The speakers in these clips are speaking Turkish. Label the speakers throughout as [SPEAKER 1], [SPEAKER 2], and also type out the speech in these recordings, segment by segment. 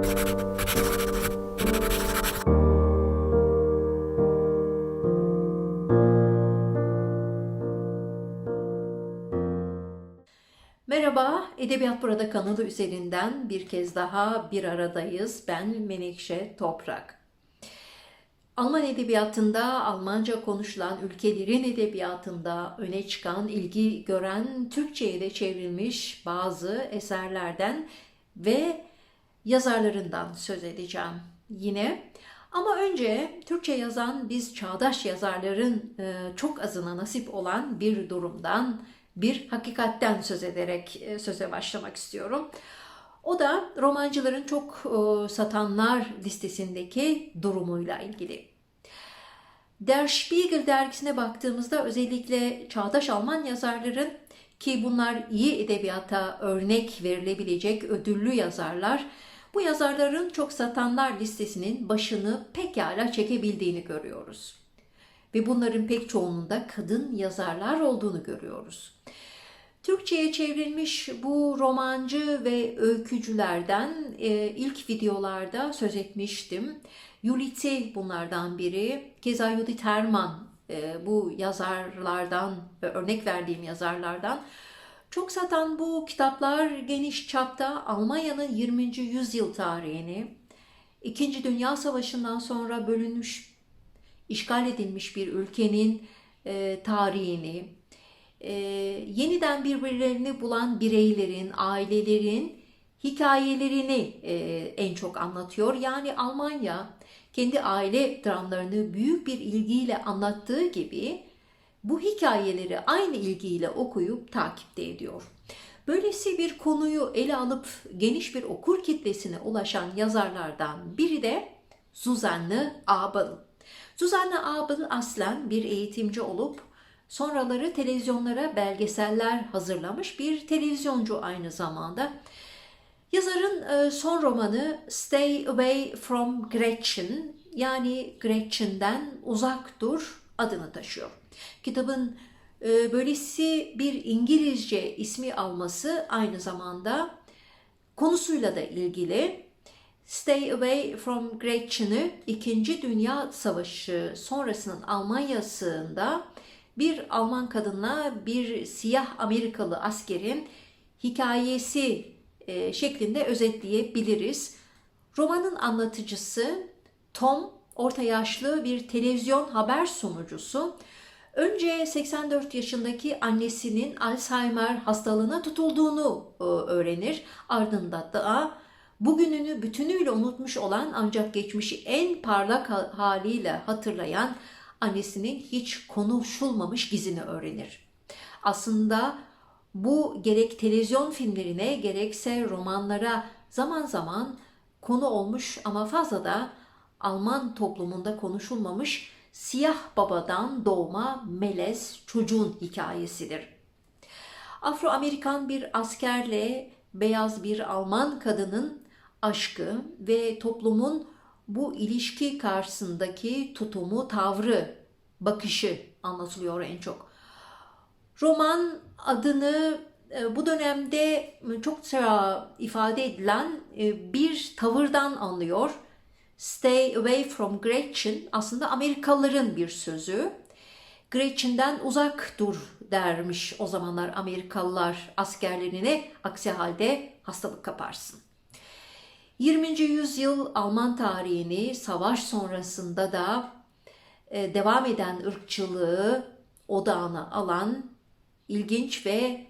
[SPEAKER 1] Merhaba, Edebiyat Burada kanalı üzerinden bir kez daha bir aradayız. Ben Menekşe Toprak. Alman edebiyatında, Almanca konuşulan ülkelerin edebiyatında öne çıkan, ilgi gören, Türkçe'ye de çevrilmiş bazı eserlerden ve yazarlarından söz edeceğim yine. Ama önce Türkçe yazan biz çağdaş yazarların e, çok azına nasip olan bir durumdan, bir hakikatten söz ederek e, söze başlamak istiyorum. O da romancıların çok e, satanlar listesindeki durumuyla ilgili. Der Spiegel dergisine baktığımızda özellikle çağdaş Alman yazarların ki bunlar iyi edebiyata örnek verilebilecek ödüllü yazarlar, bu yazarların çok satanlar listesinin başını pekala çekebildiğini görüyoruz. Ve bunların pek çoğunluğunda kadın yazarlar olduğunu görüyoruz. Türkçe'ye çevrilmiş bu romancı ve öykücülerden e, ilk videolarda söz etmiştim. Yulitse bunlardan biri. Keza Judith Herman e, bu yazarlardan, örnek verdiğim yazarlardan. Çok satan bu kitaplar geniş çapta Almanya'nın 20. yüzyıl tarihini, İkinci Dünya Savaşı'ndan sonra bölünmüş, işgal edilmiş bir ülkenin e, tarihini, e, yeniden birbirlerini bulan bireylerin, ailelerin hikayelerini e, en çok anlatıyor. Yani Almanya kendi aile dramlarını büyük bir ilgiyle anlattığı gibi bu hikayeleri aynı ilgiyle okuyup takipte ediyor. Böylesi bir konuyu ele alıp geniş bir okur kitlesine ulaşan yazarlardan biri de Suzanne Abel. Suzanne Abel aslen bir eğitimci olup sonraları televizyonlara belgeseller hazırlamış bir televizyoncu aynı zamanda. Yazarın e, son romanı Stay Away from Gretchen yani Gretchen'den uzak dur adını taşıyor. Kitabın e, böylesi bir İngilizce ismi alması aynı zamanda konusuyla da ilgili. Stay Away from Gretchen'ı 2. Dünya Savaşı sonrasının Almanya'sında bir Alman kadınla bir siyah Amerikalı askerin hikayesi e, şeklinde özetleyebiliriz. Romanın anlatıcısı Tom, orta yaşlı bir televizyon haber sunucusu. Önce 84 yaşındaki annesinin Alzheimer hastalığına tutulduğunu e, öğrenir. Ardından da bugününü bütünüyle unutmuş olan ancak geçmişi en parlak haliyle hatırlayan annesinin hiç konuşulmamış gizini öğrenir. Aslında bu gerek televizyon filmlerine gerekse romanlara zaman zaman konu olmuş ama fazla da Alman toplumunda konuşulmamış siyah babadan doğma melez çocuğun hikayesidir. Afro-Amerikan bir askerle beyaz bir Alman kadının aşkı ve toplumun bu ilişki karşısındaki tutumu, tavrı, bakışı anlatılıyor en çok. Roman adını e, bu dönemde çok ifade edilen e, bir tavırdan anlıyor. Stay away from Gretchen aslında Amerikalıların bir sözü. Gretchen'den uzak dur dermiş o zamanlar Amerikalılar askerlerine aksi halde hastalık kaparsın. 20. yüzyıl Alman tarihini savaş sonrasında da e, devam eden ırkçılığı odağına alan ilginç ve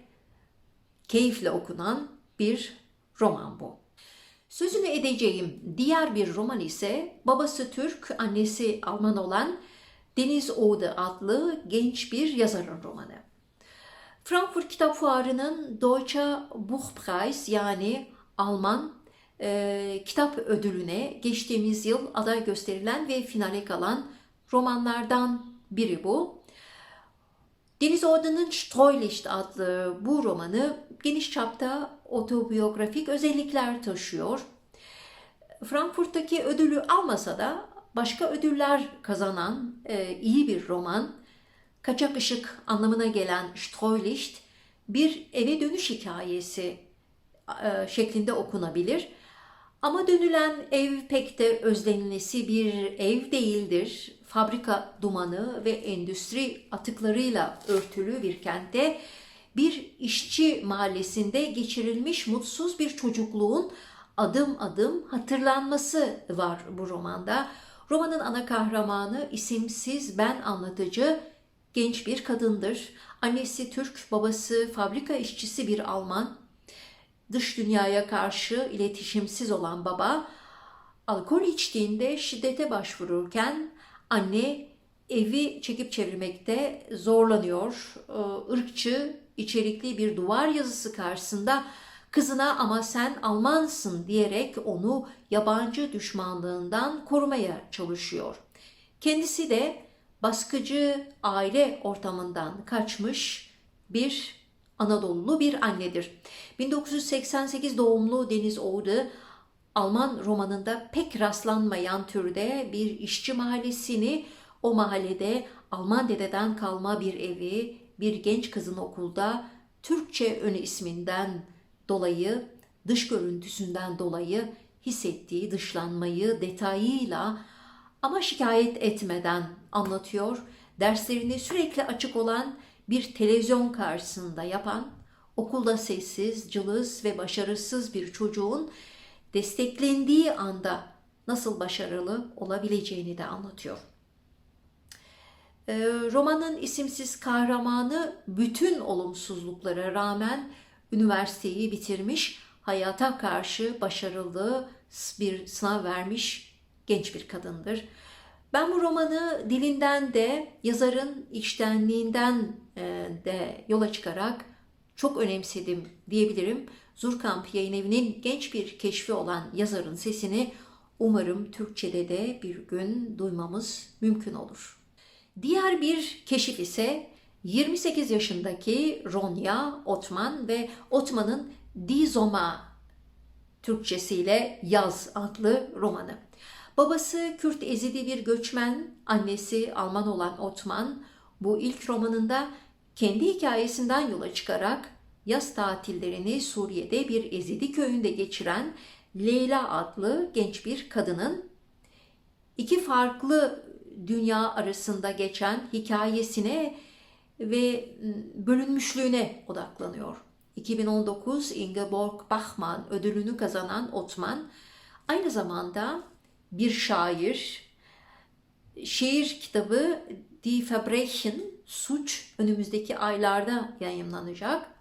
[SPEAKER 1] keyifle okunan bir roman bu. Sözünü edeceğim diğer bir roman ise babası Türk, annesi Alman olan Deniz Oğdu adlı genç bir yazarın romanı. Frankfurt Kitap Fuarı'nın Deutsche Buchpreis yani Alman e, kitap ödülüne geçtiğimiz yıl aday gösterilen ve finale kalan romanlardan biri bu. Deniz Orda'nın Streulicht adlı bu romanı geniş çapta otobiyografik özellikler taşıyor. Frankfurt'taki ödülü almasa da başka ödüller kazanan e, iyi bir roman. Kaçak ışık anlamına gelen Streulicht bir eve dönüş hikayesi e, şeklinde okunabilir. Ama dönülen ev pek de özlenilesi bir ev değildir. Fabrika dumanı ve endüstri atıklarıyla örtülü bir kentte bir işçi mahallesinde geçirilmiş mutsuz bir çocukluğun adım adım hatırlanması var bu romanda. Romanın ana kahramanı isimsiz ben anlatıcı genç bir kadındır. Annesi Türk, babası fabrika işçisi bir Alman. Dış dünyaya karşı iletişimsiz olan baba alkol içtiğinde şiddete başvururken anne evi çekip çevirmekte zorlanıyor. Ee, Irkçı içerikli bir duvar yazısı karşısında kızına ama sen Almansın diyerek onu yabancı düşmanlığından korumaya çalışıyor. Kendisi de baskıcı aile ortamından kaçmış bir Anadolulu bir annedir. 1988 doğumlu Deniz Oğdu Alman romanında pek rastlanmayan türde bir işçi mahallesini o mahallede Alman dededen kalma bir evi, bir genç kızın okulda Türkçe ön isminden dolayı, dış görüntüsünden dolayı hissettiği dışlanmayı detayıyla ama şikayet etmeden anlatıyor. Derslerini sürekli açık olan bir televizyon karşısında yapan, okulda sessiz, cılız ve başarısız bir çocuğun desteklendiği anda nasıl başarılı olabileceğini de anlatıyor. Ee, romanın isimsiz kahramanı bütün olumsuzluklara rağmen üniversiteyi bitirmiş, hayata karşı başarılı bir sınav vermiş genç bir kadındır. Ben bu romanı dilinden de yazarın içtenliğinden e, de yola çıkarak çok önemsedim diyebilirim. Zurkamp yayın evinin genç bir keşfi olan yazarın sesini umarım Türkçe'de de bir gün duymamız mümkün olur. Diğer bir keşif ise 28 yaşındaki Ronya Otman ve Otman'ın Dizoma Türkçesiyle Yaz adlı romanı. Babası Kürt ezidi bir göçmen, annesi Alman olan Otman bu ilk romanında kendi hikayesinden yola çıkarak yaz tatillerini Suriye'de bir ezidi köyünde geçiren Leyla adlı genç bir kadının iki farklı dünya arasında geçen hikayesine ve bölünmüşlüğüne odaklanıyor. 2019 Ingeborg Bachmann ödülünü kazanan Otman aynı zamanda bir şair. Şiir kitabı Die Verbrechen, Suç önümüzdeki aylarda yayınlanacak.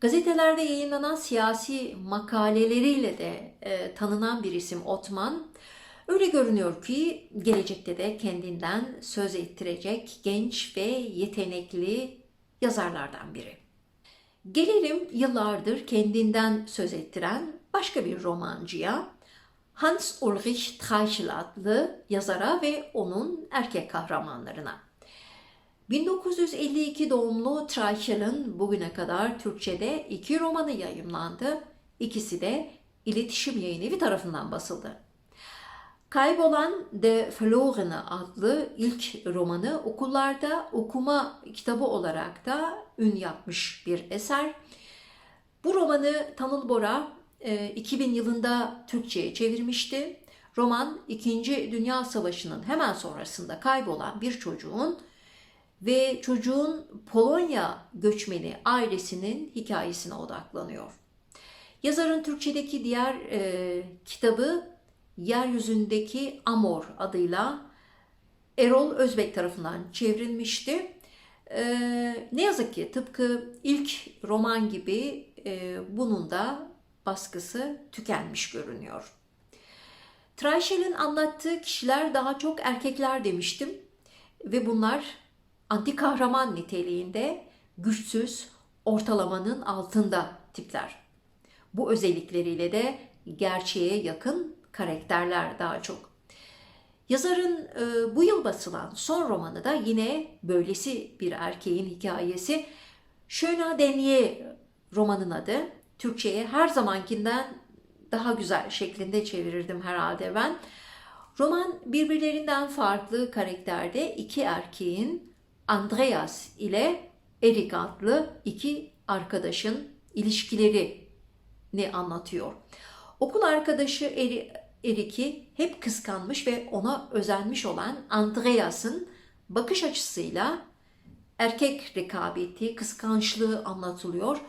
[SPEAKER 1] Gazetelerde yayınlanan siyasi makaleleriyle de e, tanınan bir isim Otman. Öyle görünüyor ki gelecekte de kendinden söz ettirecek genç ve yetenekli yazarlardan biri. Gelelim yıllardır kendinden söz ettiren başka bir romancıya. Hans Ulrich Treichel adlı yazara ve onun erkek kahramanlarına. 1952 doğumlu Treichell'in bugüne kadar Türkçe'de iki romanı yayımlandı. İkisi de iletişim yayın evi tarafından basıldı. Kaybolan De Verlorene adlı ilk romanı okullarda okuma kitabı olarak da ün yapmış bir eser. Bu romanı Tanıl Bora 2000 e, yılında Türkçe'ye çevirmişti. Roman 2. Dünya Savaşı'nın hemen sonrasında kaybolan bir çocuğun ve çocuğun Polonya göçmeni ailesinin hikayesine odaklanıyor. Yazarın Türkçedeki diğer e, kitabı Yeryüzündeki Amor adıyla Erol Özbek tarafından çevrilmişti. E, ne yazık ki tıpkı ilk roman gibi e, bunun da baskısı tükenmiş görünüyor. Traischel'in anlattığı kişiler daha çok erkekler demiştim ve bunlar anti kahraman niteliğinde güçsüz, ortalamanın altında tipler. Bu özellikleriyle de gerçeğe yakın karakterler daha çok. Yazarın e, bu yıl basılan son romanı da yine böylesi bir erkeğin hikayesi. Schöner Denier romanın adı. Türkçe'ye her zamankinden daha güzel şeklinde çevirirdim herhalde ben. Roman birbirlerinden farklı karakterde iki erkeğin Andreas ile Erik adlı iki arkadaşın ilişkilerini anlatıyor. Okul arkadaşı Eri, Erik'i hep kıskanmış ve ona özenmiş olan Andreas'ın bakış açısıyla erkek rekabeti, kıskançlığı anlatılıyor.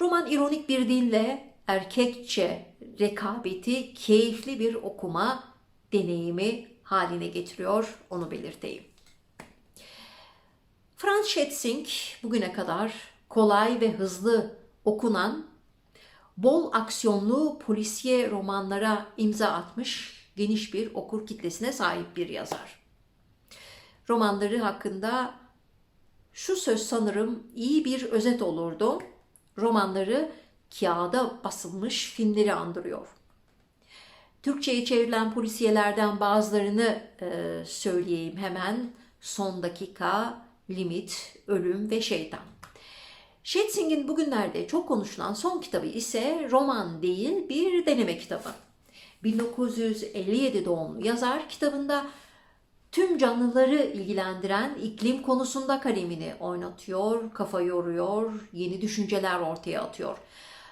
[SPEAKER 1] Roman ironik bir dille erkekçe rekabeti keyifli bir okuma deneyimi haline getiriyor, onu belirteyim. Franz Schätzing bugüne kadar kolay ve hızlı okunan, bol aksiyonlu polisiye romanlara imza atmış geniş bir okur kitlesine sahip bir yazar. Romanları hakkında şu söz sanırım iyi bir özet olurdu. Romanları kağıda basılmış filmleri andırıyor. Türkçe'ye çevrilen polisiyelerden bazılarını e, söyleyeyim hemen. Son dakika, limit, ölüm ve şeytan. Schätzing'in bugünlerde çok konuşulan son kitabı ise roman değil bir deneme kitabı. 1957 doğumlu yazar kitabında tüm canlıları ilgilendiren iklim konusunda kalemini oynatıyor, kafa yoruyor, yeni düşünceler ortaya atıyor.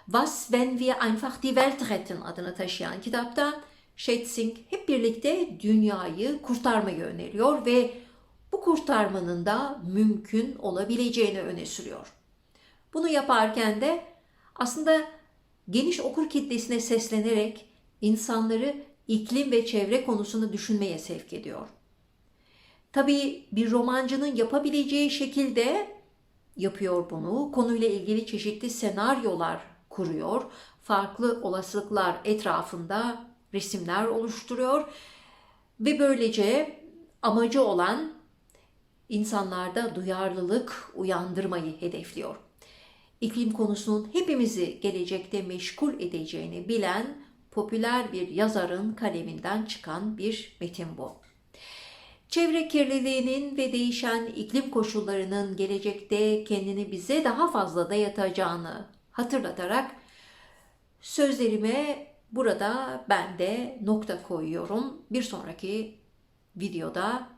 [SPEAKER 1] Was, wenn wir einfach die Welt retten adını taşıyan kitapta Schätzing hep birlikte dünyayı kurtarmayı öneriyor ve bu kurtarmanın da mümkün olabileceğini öne sürüyor. Bunu yaparken de aslında geniş okur kitlesine seslenerek insanları iklim ve çevre konusunu düşünmeye sevk ediyor. Tabii bir romancının yapabileceği şekilde yapıyor bunu. Konuyla ilgili çeşitli senaryolar kuruyor. Farklı olasılıklar etrafında resimler oluşturuyor ve böylece amacı olan insanlarda duyarlılık uyandırmayı hedefliyor. İklim konusunun hepimizi gelecekte meşgul edeceğini bilen popüler bir yazarın kaleminden çıkan bir metin bu. Çevre kirliliğinin ve değişen iklim koşullarının gelecekte kendini bize daha fazla dayatacağını hatırlatarak sözlerime burada ben de nokta koyuyorum. Bir sonraki videoda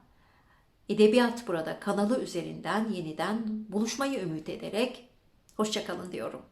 [SPEAKER 1] Edebiyat Burada kanalı üzerinden yeniden buluşmayı ümit ederek hoşçakalın diyorum.